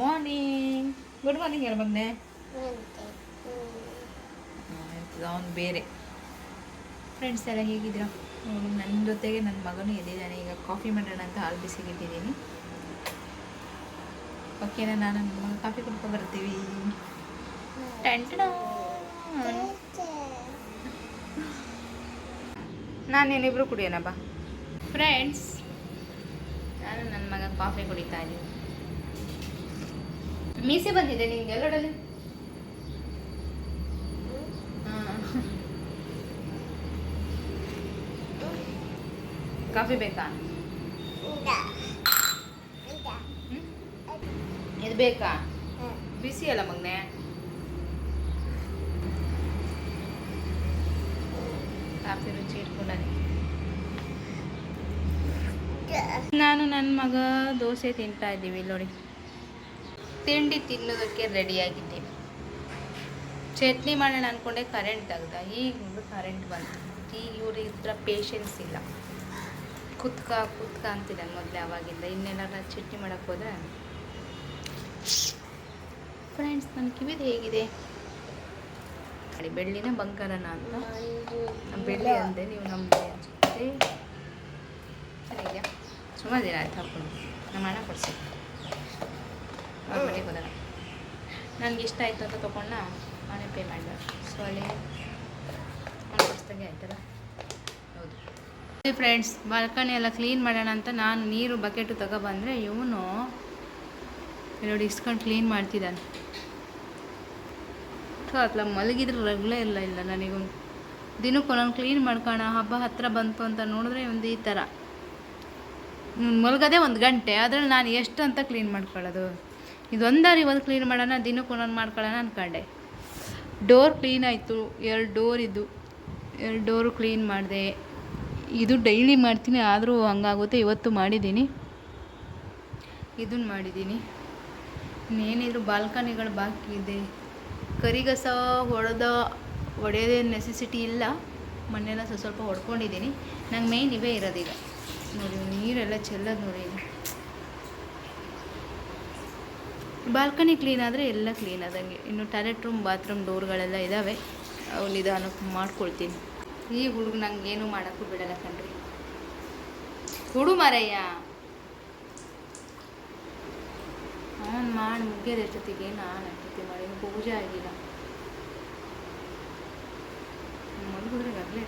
Morning good morning ಯಾರು ಬಂದೆ ಅವನು ಬೇರೆ. ಫ್ರೆಂಡ್ಸ್ ಎಲ್ಲ ಹೇಗಿದ್ದೀರಾ? ನನ್ನ ಜೊತೆಗೆ ನನ್ನ ಮಗನೂ ಎದ್ದಿದ್ದಾನೆ. ಈಗ ಕಾಫಿ ಮಾಡೋಣ ಅಂತ ಹಾಲು ಬಿಸಿಗಿಟ್ಟಿದ್ದೀನಿ ಓಕೆನಾ ನಾನು ನನ್ನ ಮಗ ಕಾಫಿ ಕುಡ್ಕೊ ಬರ್ತೀವಿ. ಟೆಂಟಣ ನಾನು ಏನಿಬ್ರು ಕುಡಿಯೋಣ ಬಾ. ಫ್ರೆಂಡ್ಸ್ ನಾನು ನನ್ನ ಮಗ ಕಾಫಿ ಕುಡಿತಾ ಇದ್ದೀನಿ. ಮೀಸೆ ಬಂದಿದೆ ನಿಂಗೆ ಎಲ್ಲೋಡಲ್ಲಿ? ಕಾಫಿ ಬೇಕಾ? ಇದು ಬೇಕಾ? ಬಿಸಿ ಅಲ್ಲ ಮಗ್ನೆ. ಕಾಫಿ ರುಚಿ ಇಟ್ಕೊಂಡಿ ನಾನು ನನ್ನ ಮಗ ದೋಸೆ ತಿಂತಾ ಇದ್ದೀವಿ ನೋಡಿ. ತಿಂಡಿ ತಿನ್ನೋದಕ್ಕೆ ರೆಡಿಯಾಗಿದ್ದೇವೆ ಚಟ್ನಿ ಮಾಡೋಣ ಅಂದ್ಕೊಂಡೆ ಕರೆಂಟ್ ತೆಗ್ದ. ಈಗ ಕರೆಂಟ್ ಬಂತು. ಈಗ ಇವ್ರ ಹತ್ರ ಪೇಷನ್ಸ್ ಇಲ್ಲ. ಕುತ್ಕ ಕುತ್ಕ ಅಂತಿದ್ದಾನೆ ಮೊದಲೇ ಅವಾಗಿಂದ. ಇನ್ನೇನಾರ ಚಟ್ನಿ ಮಾಡೋಕ್ಕೆ ಹೋದ್ರೆ? ಫ್ರೆಂಡ್ಸ್ ನನ್ನ ಕಿವಿದು ಹೇಗಿದೆ? ನೋಡಿ ಬೆಳ್ಳಿನ ಬಂಗಾರನ ಅಂತ. ಬೆಳ್ಳಿ ಅಂದೆ, ನೀವು ನಮ್ಮದೇ ಅನ್ಸುತ್ತೆ. ಚೆನ್ನಾಗಿದೆಯಾ ಸುಮಾರು ದಿನ ಆಯ್ತು ಹಾಕೊಂಡು. ನಮ್ಮ ಹಣ ಕೊಡಿಸಿ. ಅವ್ರ ಮನೆಗೆ ಹೋದಾಗ ನನಗೆ ಇಷ್ಟ ಆಯಿತು ಅಂತ ತೊಗೊಂಡ ಅವನೇ ಪೇ ಮಾಡಿದ. ಸೊ ಅಲ್ಲಿ ಕೊಡಿಸ್ದಂಗೆ ಆಯ್ತಲ್ಲ? ಹೌದು. ಫ್ರೆಂಡ್ಸ್ ಬಾಲ್ಕನಿ ಎಲ್ಲ ಕ್ಲೀನ್ ಮಾಡೋಣ ಅಂತ ನಾನು ನೀರು ಬಕೆಟು ತಗೊಬಂದರೆ ಇವನು ನೋಡಿ ಇಸ್ಕೊಂಡು ಕ್ಲೀನ್ ಮಾಡ್ತಿದ್ದಾನೆ. ಅತ್ಲ ಮಲಗಿದ್ರೆ ರಗ್ಲೇ ಇಲ್ಲ ಇಲ್ಲ ನನಗೊಂದು. ದಿನಕ್ಕೆ ಒಂದೊಂದು ಕ್ಲೀನ್ ಮಾಡ್ಕೋಣ, ಹಬ್ಬ ಹತ್ತಿರ ಬಂತು ಅಂತ ನೋಡಿದ್ರೆ ಒಂದು ಈ ಥರ. ಮಲಗೋದೇ ಒಂದು ಗಂಟೆ ಅದರಲ್ಲಿ ನಾನು ಎಷ್ಟು ಅಂತ ಕ್ಲೀನ್ ಮಾಡ್ಕೊಳ್ಳೋದು? ಇದೊಂದಾರು ಒಂದು ಕ್ಲೀನ್ ಮಾಡೋಣ, ದಿನಕ್ಕೆ ಒಂದೊಂದು ಮಾಡ್ಕೊಳ್ಳೋಣ ಅಂದ್ಕೊಂಡೆ ಡೋರ್ ಕ್ಲೀನ್ ಆಯಿತು, ಎರಡು ಡೋರ್ ಇದ್ದು, ಎರಡು ಡೋರು ಕ್ಲೀನ್ ಮಾಡಿದೆ. ಇದು ಡೈಲಿ ಮಾಡ್ತೀನಿ, ಆದರೂ ಹಂಗಾಗುತ್ತೆ, ಇವತ್ತು ಮಾಡಿದ್ದೀನಿ. ಇದನ್ನು ಮಾಡಿದ್ದೀನಿ. ಇನ್ನೇನಿದ್ರು ಬಾಲ್ಕನಿಗಳು ಬಾಕಿ ಇದೆ. ಕರಿಗಸ ಹೊಡೆದ ಹೊಡೆಯೋದೇ ನೆಸೆಸಿಟಿ ಇಲ್ಲ. ಮೊನ್ನೆಲ್ಲ ಸ್ವಲ್ಪ ಸ್ವಲ್ಪ ಹೊಡ್ಕೊಂಡಿದ್ದೀನಿ. ನಂಗೆ ಮೇಯ್ನ್ ಇವೇ ಇರೋದೀಗ. ನೋಡಿ, ನೀರೆಲ್ಲ ಚೆಲ್ಲೋದು ನೋಡಿ ಇಲ್ಲಿ. ಬಾಲ್ಕನಿ ಕ್ಲೀನ್ ಆದರೆ ಎಲ್ಲ ಕ್ಲೀನ್ ಆದಂಗೆ. ಇನ್ನು ಟಾಯ್ಲೆಟ್ ರೂಮ್, ಬಾತ್ರೂಮ್ ಡೋರ್ಗಳೆಲ್ಲ ಇದ್ದಾವೆ ಅವು ನಿಧಾನಕ್ಕೆ ಮಾಡ್ಕೊಳ್ತೀನಿ. ಈ ಹುಡುಗ ನಂಗೆ ಏನೂ ಮಾಡೋಕ್ಕೂ ಬಿಡಲ್ಲ ಕಣ್ರಿ. ಹುಡು ಮಾರಯ್ಯ. ಹಾಂ ಮಾಡಿ ಮುಗಿಯೋದು ಎಷ್ಟೊತ್ತಿಗೆ ನಾನು ಅಷ್ಟೊತ್ತಿಗೆ ಮಾಡಿ ಪೂಜೆ ಆಗಿಲ್ಲ. ಮಲಗಿದ್ರೆ ಗಗ್ಲೆ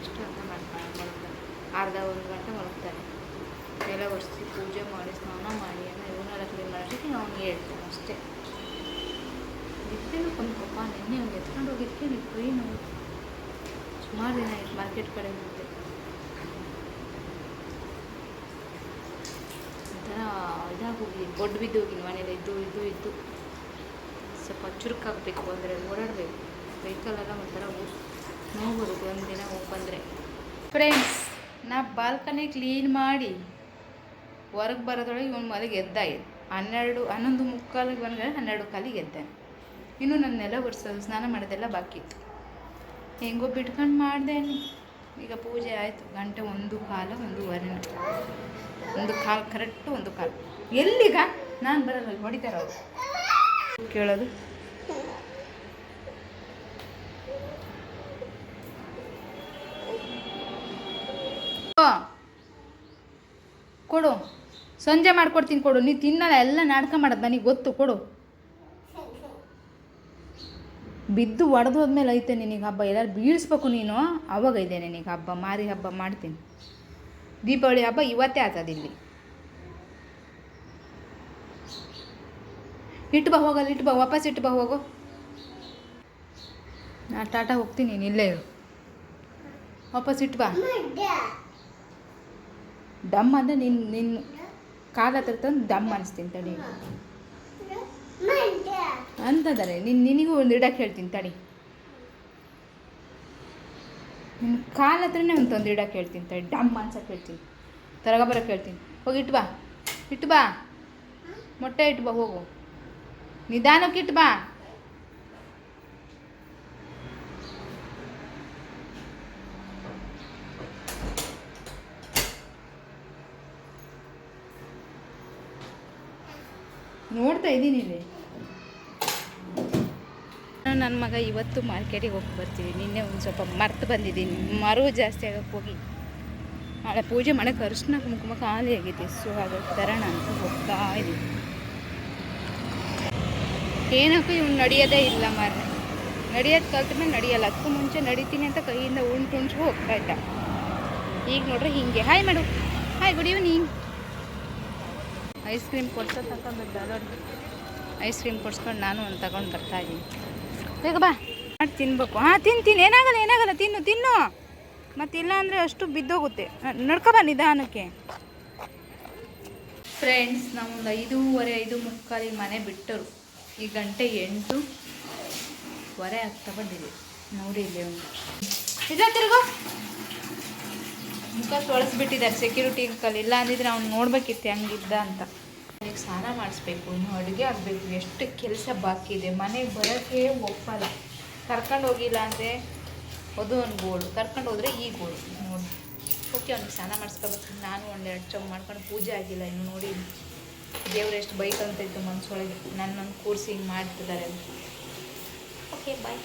ಎಷ್ಟು ಅಂತ ಮಾಡ್ತಾರೆ ಮಲಗ್ತಾರೆ ಅರ್ಧ ಒಂದು ಗಂಟೆ ಮಲಗ್ತಾನೆ ಎಲ್ಲ ಒರೆಸಿ ಪೂಜೆ ಮಾಡಿ ಸ್ನಾನ ಮಾಡಿ ಅನ್ನ ಇವನ್ನೆಲ್ಲ ಕ್ಲೀನ್ ಮಾಡೋದಕ್ಕೆ ನಾವು ಹೇಳ್ತೀವಿ ಅಷ್ಟೇ. ಇದ್ದೇನು ಪಪ್ಪ ನಿನ್ನೆ ಅವ್ನು ಎತ್ಕೊಂಡು ಹೋಗಿದ್ದಕ್ಕೆ ನೀವು ಕೈ ಸುಮಾರು ದಿನ ಆಯ್ತು ಮಾರ್ಕೆಟ್ ಕಡೆ ಮತ್ತೆ ಒಂಥರ ಇದಾಗೋಗಿ ಬೊಡ್ಡು ಬಿದ್ದೋಗಿ ಮನೇಲಿ ಇದ್ದು ಇದ್ದು ಇದ್ದು ಸ್ವಲ್ಪ ಚುರುಕಾಗಬೇಕು ಅಂದರೆ ಓಡಾಡಬೇಕು. ವೆಹಿಕಲೆಲ್ಲ ಒಂಥರ ನೋವು ಬರುತ್ತೆ ಒಂದು ದಿನ ಹೋಗಿ ಬಂದರೆ. ಫ್ರೆಂಡ್ಸ್ ನಾ ಬಾಲ್ಕನಿ ಕ್ಲೀನ್ ಮಾಡಿ. ಹೊರಗೆ ಬರೋದ್ರೊಳಗೆ ಇವನು ಮಲಗಿ ಎದ್ದಾಯಿತು. ಹನ್ನೆರಡು, ಹನ್ನೊಂದು ಮುಕ್ಕಾಲಿಗೆ ಬಂದರೆ ಹನ್ನೆರಡು ಕಾಲಿಗೆ ಎದ್ದೆ ಇನ್ನು ನನ್ನ ನೆಲ ಒರೆಸೋದು, ಸ್ನಾನ ಮಾಡೋದೆಲ್ಲ ಬಾಕಿ ಇತ್ತು. ಹೆಂಗೋ ಬಿಟ್ಕೊಂಡು ಮಾಡಿದೆ ಈಗ ಪೂಜೆ ಆಯಿತು. ಗಂಟೆ ಒಂದು ಕಾಲ, ಒಂದೂವರೆ ಒಂದು ಕಾಲು ಕರೆಕ್ಟು ಒಂದು ಕಾಲು. ಎಲ್ಲಿಗ? ನಾನು ಬರಲ್ಲ ಹೊಡಿತಾರ ಅವರು. ಕೇಳೋದು? ಕೊಡು. ಸಂಜೆ ಮಾಡ್ಕೊಡ್ತೀನಿ ಕೊಡು. ನೀ ತಿನ್ನಲ್ಲ ಎಲ್ಲ ನಾಟಕ ಮಾಡೋದು ನನಗೆ ಗೊತ್ತು ಕೊಡು. ಬಿದ್ದು ಒಡೆದು ಹೋದ್ಮೇಲೆ ಐತೆ ನಿನಗೆ ಹಬ್ಬ. ಎಲ್ಲರೂ ಬೀಳಿಸ್ಬೇಕು ನೀನು. ಅವಾಗ ಇದೆ ನಿನಗೆ ಹಬ್ಬ. ಮಾರಿ ಹಬ್ಬ ಮಾಡ್ತೀನಿ. ದೀಪಾವಳಿ ಹಬ್ಬ ಇವತ್ತೇ ಇಲ್ಲಿ. ಇಟ್ಟು ಬಾ ಹೋಗಲ್ಲ ಇಟ್ಟು ಬಾ ವಾಪಸ್ ಇಟ್ಟು ಬಾ ಹೋಗು. ನಾ ಟಾಟಾ ಹೋಗ್ತೀನಿ ನೀನು ಇಲ್ಲೇ ಇರು. ವಾಪಸ್ ಇಟ್ಟು ಬಾ. ಡಮ್ ಅಂದರೆ ನಿನ್ನ ನಿನ್ನ ಕಾಲ ಹತ್ರ ತಂದು ದಮ್ ಅನಿಸ್ತೀನಿ ತಡಿ. ಅಂತಂದರೆ ನಿನ್ನ ನಿನಗೂ ಒಂದು ಇಡಕ್ಕೆ ಹೇಳ್ತೀನಿ ತಡಿ. ನಿನ್ನ ಕಾಲ ಹತ್ರನೇ ಒಂದು ತಂದು ಇಡಕ್ಕೆ ಹೇಳ್ತೀನಿ ತಡಿ ಡಮ್ ಅನ್ಸಕ್ಕೆ ಹೇಳ್ತೀನಿ. ತರಗ ಬರಕ್ಕೆ ಹೇಳ್ತೀನಿ. ಹೋಗಿ ಇಟ್ಟು ಬಾ ಇಟ್ಟು ಬಾ. ಮೊಟ್ಟೆ ಇಟ್ಟು ಬಾ, ಹೋಗು. ನಿಧಾನಕ್ಕೆ ಇಟ್ಟು ಬಾ. ನೋಡ್ತಾ ಇದ್ದೀನಿ ಇಲ್ಲಿ. ನನ್ನ ಮಗ ಇವತ್ತು ಮಾರ್ಕೆಟಿಗೆ ಹೋಗಿ ಬರ್ತೀವಿ. ನಿನ್ನೆ ಒಂದು ಸ್ವಲ್ಪ ಮರ್ತು ಬಂದಿದ್ದೀನಿ. ಮರವು ಜಾಸ್ತಿ ಆಗಕ್ಕೆ ಹೋಗಿ ನಾಳೆ ಪೂಜೆ ಮಾಡೋಕ್ಕೆ ಅರಿಶಿನ ಕುಂಕುಮ ಖಾಲಿ ಆಗಿದೆ ಸೊ ಹಾಗೆ ತರೋಣ ಅಂತ ಹೋಗ್ತಾ ಇದ್ದೀನಿ. ಏನಕ್ಕೂ ಇವ್ನು ನಡೆಯೋದೇ ಇಲ್ಲ ಮಾರ್ರೆ. ನಡೆಯೋದು ಕಲ್ತ್ರೆ ನಡೆಯಲ್ಲ. ಅದಕ್ಕೂ ಮುಂಚೆ ನಡೀತೀನಿ ಅಂತ ಕೈಯಿಂದ ಉಂಟು ಉಂಟು ಹೋಗ್ತಾ ಇದ್ದ. ಈಗ ನೋಡ್ರಿ, ಹಿಂಗೆ. ಹಾಯ್ ಮಾಡು hi good evening ice cream ಕೊಡ್ಸೋ ತಗೊಂಡ್ಬಿಟ್ಟು ಐಸ್ ಕ್ರೀಮ್ ಕೊಡ್ಸ್ಕೊಂಡು ನಾನು ಒಂದು ತಗೊಂಡು ಬರ್ತಾ ಇದ್ದೀನಿ. ಬೇಗ ಬಾ. ಮಾಡಿ ತಿನ್ಬೇಕು. ಹಾಂ, ತಿನ್ ತಿನ್. ಏನಾಗಲ್ಲ ಏನಾಗಲ್ಲ. ತಿನ್ನು ತಿನ್ನು. ಮತ್ತಿಲ್ಲ ಅಂದರೆ ಅಷ್ಟು ಬಿದ್ದೋಗುತ್ತೆ. ನಡ್ಕೊ ಬಾ ನಿಧಾನಕ್ಕೆ. ಫ್ರೆಂಡ್ಸ್ ನಮ್ಮದು ಐದೂವರೆ, ಐದು ಮುಕ್ಕಾಲಿಗೆ ಮನೆ ಬಿಟ್ಟರು. ಈ ಗಂಟೆ ಎಂಟು ವರೆ ಆಗ್ತಾ ಬಂದಿದೆ. ನೋಡಿ ಇಲ್ಲಿ ಒಂದು. ತಿರುಗು. ಮುಖ ತೊಳಸ್ಬಿಟ್ಟಿದ್ದಾರೆ ಸೆಕ್ಯೂರಿಟಿ ಅಂಕಲ್. ಇಲ್ಲ ಅಂದಿದ್ರೆ ಅವ್ನು ನೋಡ್ಬೇಕಿತ್ತು ಹಂಗಿದ್ದ ಅಂತ. ಅವ್ನಿಗೆ ಸ್ನಾನ ಮಾಡಿಸ್ಬೇಕು, ಇನ್ನು ಅಡುಗೆ ಆಗಬೇಕು, ಎಷ್ಟು ಕೆಲಸ ಬಾಕಿ ಇದೆ. ಮನೆಗೆ ಬರೋಕ್ಕೆ ಒಪ್ಪಲ್ಲ. ಕರ್ಕೊಂಡು ಹೋಗಿಲ್ಲ ಅಂದರೆ ಅದು ಒಂದು ಗೋಳು. ಕರ್ಕೊಂಡು ಹೋದರೆ ಈ ಗೋಳು. ನೋಡಿ. ಓಕೆ, ಅವ್ನಿಗೆ ಸ್ನಾನ ಮಾಡಿಸ್ಕೋಬೇಕು ನಾನು ಒಂದೆರಡು ಚಮ್ ಮಾಡ್ಕೊಂಡು ಪೂಜೆ ಆಗಿಲ್ಲ. ಇನ್ನು ನೋಡಿ, ದೇವ್ರು ಎಷ್ಟು ಬೈಕ್ ಅಂತ ಇತ್ತು ಮನ್ಸೊಳಗೆ. ನನ್ನೊಂದು ಕೂರಿಸಿ ಹಿಂಗೆ ಮಾಡ್ತಿದ್ದಾರೆ ಓಕೆ ಬಾಯ್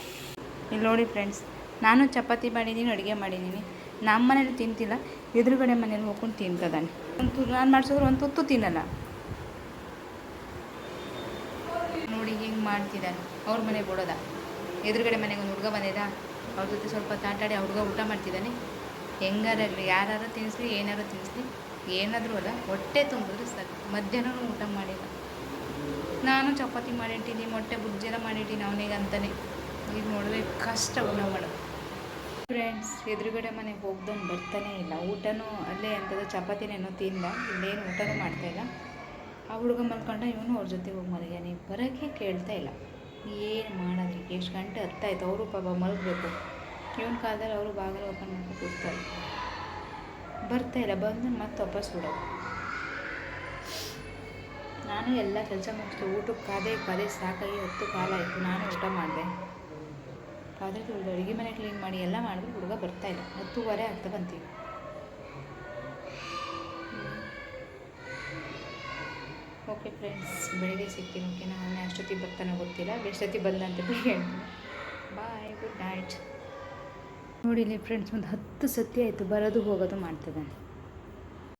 ಇಲ್ಲಿ ನೋಡಿ ಫ್ರೆಂಡ್ಸ್ ನಾನು ಚಪಾತಿ ಮಾಡಿದ್ದೀನಿ ಅಡುಗೆ ಮಾಡಿದ್ದೀನಿ ನಮ್ಮ ಮನೇಲಿ ತಿಂತಿಲ್ಲ, ಎದುರುಗಡೆ ಮನೇಲಿ ಹೋಗ್ಕೊಂಡು ತಿಂತದಾನೆ. ಒಂದು ನಾನು ಮಾಡಿಸಿದ್ರೆ ಒಂದು ತುತ್ತು ತಿನ್ನಲ್ಲ. ನೋಡಿ ಹಿಂಗೆ ಮಾಡ್ತಿದ್ದಾನೆ. ಅವ್ರ ಮನೆಗೆ ಬಿಡೋದ. ಎದುರುಗಡೆ ಮನೆಗೆ ಒಂದು ಹುಡುಗ ಬಂದಿದ್ದ. ಅವ್ರ ಜೊತೆ ಸ್ವಲ್ಪ ತಾಟಾಡಿ ಹುಡುಗ ಊಟ ಮಾಡ್ತಿದ್ದಾನೆ. ಹೆಂಗಾರಾಗಲಿ ಯಾರು ತಿನ್ನಿಸ್ಲಿ ಏನಾರು ತಿನ್ನಿಸ್ಲಿ ಏನಾದರೂ ಅಲ್ಲ, ಹೊಟ್ಟೆ ತುಂಬಿದ್ರೆ ಸರ್. ಮಧ್ಯಾಹ್ನನೂ ಊಟ ಮಾಡಿಲ್ಲ. ನಾನು ಚಪಾತಿ ಮಾಡಿಟ್ಟಿದ್ದೀನಿ ಮೊಟ್ಟೆ ಬುಜ್ಜೆಲ್ಲ ಮಾಡಿಟ್ಟಿನಿ ಅವನಿಗೆ ಅಂತಲೇ ಈಗ ನೋಡಿದ್ರೆ ಕಷ್ಟ ಊಟ ಮಾಡೋದು ಫ್ರೆಂಡ್ಸ್ ಎದುರುಗಡೆ ಮನೆಗೆ ಹೋಗ್ದವ್ನು ಬರ್ತಾನೇ ಇಲ್ಲ. ಊಟನೂ ಅಲ್ಲೇ ಎಂಥದ್ದು ಚಪಾತಿನೇನೋ ತಿಂದ ಇಲ್ಲೇನು ಊಟನೂ ಮಾಡ್ತಾಯಿಲ್ಲ ಆ ಹುಡುಗ ಮಲ್ಕೊಂಡ, ಇವನು ಅವ್ರ ಜೊತೆ ಹೋಗಿ ಮಲಗ್ಯಾನೆ ಬರೋಕ್ಕೆ ಕೇಳ್ತಾ ಇಲ್ಲ. ಏನು ಮಾಡೋದ್ರಿ? ಎಷ್ಟು ಗಂಟೆ ಹತ್ತಾಯ್ತು, ಅವರು ಪಾಪ ಮಲಗಬೇಕು. ಇವನ ಕಾಲದಲ್ಲಿ ಅವರು ಬಾಗಿಲು ಓಪನ್ ಮಾಡ್ಕೊಂಡು ಬರ್ತಾ ಇಲ್ಲ, ಬಂದು ಮತ್ತೆ ವಾಪಸ್ ಬಿಡೋದು. ನಾನು ಎಲ್ಲ ಕೆಲಸ ಮುಗಿಸ್ತು ಊಟಕ್ಕೆ ಕಾದೆ ಕಾದೆ ಸಾಕಾಗಿ ಹತ್ತು ಕಾಲ ಆಯಿತು ನಾನು ಊಟ ಮಾಡಿದೆ. ಪಾತ್ರೆ ತೊಳೆದು ಅಡುಗೆ ಮನೆ ಕ್ಲೀನ್ ಮಾಡಿ ಎಲ್ಲ ಮಾಡಿದ್ರು ಹುಡುಗ ಬರ್ತಾ ಇಲ್ಲ. ಹತ್ತುವರೆ ಆಗ್ತಾ ಬಂತೀವಿ ಓಕೆ ಫ್ರೆಂಡ್ಸ್ ಬೆಳಿಗ್ಗೆ ಸಿಗ್ತೀನಿ ಓಕೆನಾ ಅವನೇ ಅಷ್ಟೊತ್ತಿಗೆ ಬರ್ತಾನೋ ಗೊತ್ತಿಲ್ಲ. ಎಷ್ಟೊತ್ತಿಗೆ ಬಂದ ಅಂತ ಹೇಳ್ತೀನಿ. ಬಾಯ್ ಗುಡ್ ನೈಟ್ ನೋಡಿಲಿ ಫ್ರೆಂಡ್ಸ್ ಒಂದು ಹತ್ತು ಸತಿ ಆಯಿತು, ಬರೋದು ಹೋಗೋದು ಮಾಡ್ತಿದ್ದಾನೆ.